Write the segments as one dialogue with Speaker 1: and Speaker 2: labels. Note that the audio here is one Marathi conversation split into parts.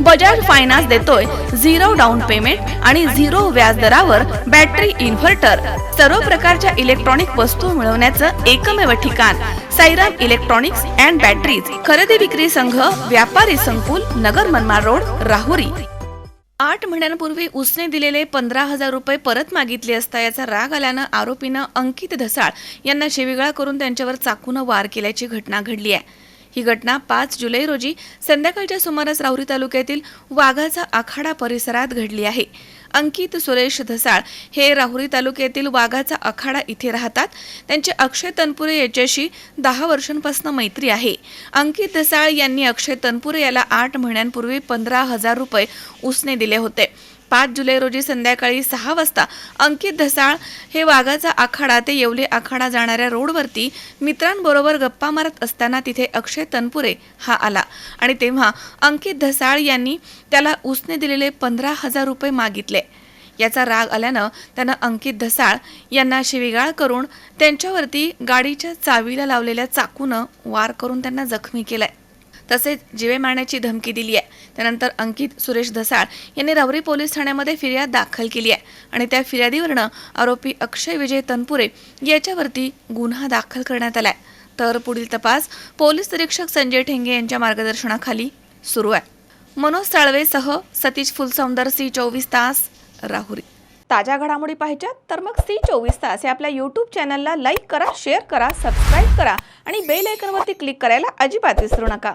Speaker 1: बजाज फायनान्स देतोय. झिरो डाऊन पेमेंट आणि झिरो व्याज दरावर बॅटरी इन्व्हर्टर. सर्व प्रकारच्या इलेक्ट्रॉनिक वस्तू मिळवण्याचं एकमेव ठिकाण. Sairam electronics and batteries. खरेदी विक्री संघ व्यापारी संकुल नगर मनमाड रोड राहुरी. आठ महिन्यांपूर्वी उसने दिलेले पंधरा हजार रुपये परत मागितले असता याचा राग आल्यानं आरोपीनं अंकित धसाळ यांना शिवीगाळ करून त्यांच्यावर चाकूनं वार केल्याची घटना घडली आहे. ही घटना पाच जुलै रोजी संध्याकाळच्या सुमारास राहुरी तालुक्यातील वाघाचा आखाडा परिसरात घडली आहे. अंकित सुरेश धसाळ हे राहुरी तालुक्यातील वाघाचा आखाडा इथे राहतात. त्यांचे अक्षय तनपुरे याच्याशी दहा वर्षांपासून मैत्री आहे. अंकित धसाळ यांनी अक्षय तनपुरे याला आठ महिन्यांपूर्वी पंधरा हजार रुपये उसने दिले होते. पाच जुलै रोजी संध्याकाळी सहा वाजता अंकित धसाळ हे वाघाचा आखाडा ते येवले आखाडा जाणाऱ्या रोडवरती मित्रांबरोबर गप्पा मारत असताना तिथे अक्षय तनपुरे हा आला. आणि तेव्हा अंकित धसाळ यांनी त्याला उसने दिलेले पंधरा हजार रुपये मागितले. याचा राग आल्यानं त्यानं अंकित धसाळ यांना शिवीगाळ करून त्यांच्यावरती गाडीच्या चावीला लावलेल्या चाकूनं वार करून त्यांना जखमी केलाय. तसेच जीवे मारण्याची धमकी दिली आहे. त्यानंतर अंकित सुरेश धसाळ यांनी रावरी पोलीस ठाण्यामध्ये फिर्याद दाखल केली आहे. आणि त्या फिर्यादीवरनं आरोपी अक्षय विजय तनपुरे याच्यावरती गुन्हा दाखल करण्यात आलाय. तर पुढील तपास पोलीस निरीक्षक संजय ठेंगे यांच्या मार्गदर्शनाखाली सुरू आहे. मनोज साळवेसह सतीश फुलसौंदर सी चोवीस तास राहुरी. ताज्या घडामोडी पाहिजेत तर मग सी चोवीस तास या आपल्या यूट्यूब चॅनलला लाईक करा शेअर करा सबस्क्राईब करा आणि बेल आयकनवरती क्लिक करायला अजिबात विसरू नका.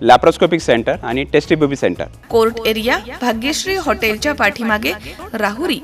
Speaker 2: लॅप्रोस्कोपिक सेंटर आणि टेस्टी सेंटर
Speaker 1: कोर्ट एरिया भाग्यश्री हॉटेलच्या पाठीमागे राहुरी.